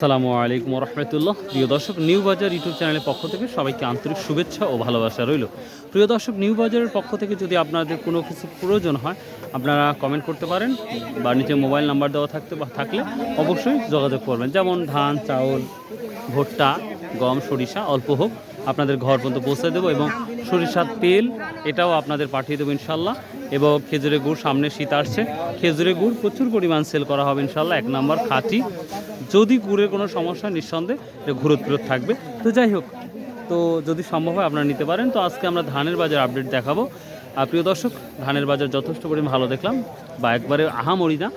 আসসালামু আলাইকুম রহমতুল্লাহ প্রিয় দর্শক, নিউ বাজার ইউটিউব চ্যানেলের পক্ষ থেকে সবাইকে আন্তরিক শুভেচ্ছা ও ভালোবাসা রইল। প্রিয় দর্শক, নিউ বাজারের পক্ষ থেকে যদি আপনাদের কোনো কিছু প্রয়োজন হয়, আপনারা কমেন্ট করতে পারেন বা নিচে মোবাইল নাম্বার দেওয়া থাকতে বা থাকলে অবশ্যই যোগাযোগ করবেন। যেমন ধান, চাউল, ভুট্টা, গম, সরিষা, অল্প হোক। আপনাদের ঘর পর্যন্ত পৌঁছে দেবো এবং সরিষার তেল এটাও আপনাদের পাঠিয়ে দেবো ইনশাল্লাহ। এবং খেজুরের গুড় সামনে শীত আসছে। খেজুরের গুড় প্রচুর পরিমাণ সেল করা হবে ইনশাল্লাহ। এক নম্বর খাঁটি। যদি গুড়ের কোনো সমস্যা, নিঃসন্দেহে ঘুরত ফেরত থাকবে। তো যাই হোক, তো যদি সম্ভব হয় আপনারা নিতে পারেন। তো আজকে আমরা ধানের বাজার আপডেট দেখাবো। প্রিয় দর্শক, ধানের বাজার যথেষ্ট পরিমাণ ভালো দেখলাম। বা একবারে আহামরি না।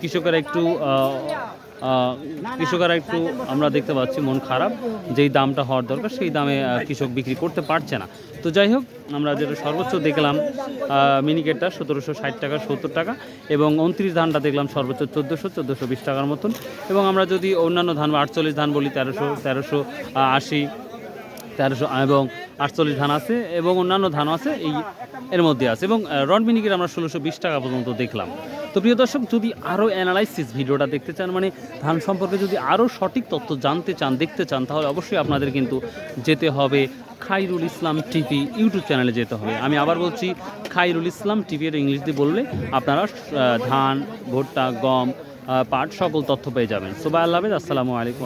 কৃষকেরা একটু কৃষকেরা একটু আমরা দেখতে পাচ্ছি মন খারাপ, যেই দামটা হওয়ার দরকার, সেই দামে কৃষক বিক্রি করতে পারছে না। তো যাই হোক, আমরা যেটা সর্বোচ্চ দেখলাম মিনিকেটটা সতেরোশো ষাট টাকা, সত্তর টাকা এবং উনত্রিশ ধানটা দেখলাম সর্বোচ্চ চোদ্দোশো চোদ্দোশো বিশ টাকার মতন। এবং আমরা যদি অন্যান্য ধান বা আটচল্লিশ ধান বলি, তেরোশো তেরোশো আশি, তেরোশো এবং আটচল্লিশ ধান আছে এবং অন্যান্য ধান আছে, এই এর মধ্যে আছে। এবং রড মিনিকের আমরা ষোলোশো বিশ টাকা পর্যন্ত দেখলাম। তো প্রিয় দর্শক, যদি আরও অ্যানালাইসিস ভিডিওটা দেখতে চান মানে ধান সম্পর্কে যদি আরও সঠিক তথ্য জানতে চান, দেখতে চান, তাহলে অবশ্যই আপনাদের কিন্তু যেতে হবে খাইরুল ইসলাম টিভি ইউটিউব চ্যানেলে যেতে হবে। আমি আবার বলছি খাইরুল ইসলাম টিভি এর ইংলিশ দিয়ে বললে আপনারা ধান, ভুট্টা, গম পাট, সকল তথ্য পেয়ে যাবেন। সোবাই আল্লাহ আসসালামু আলাইকুম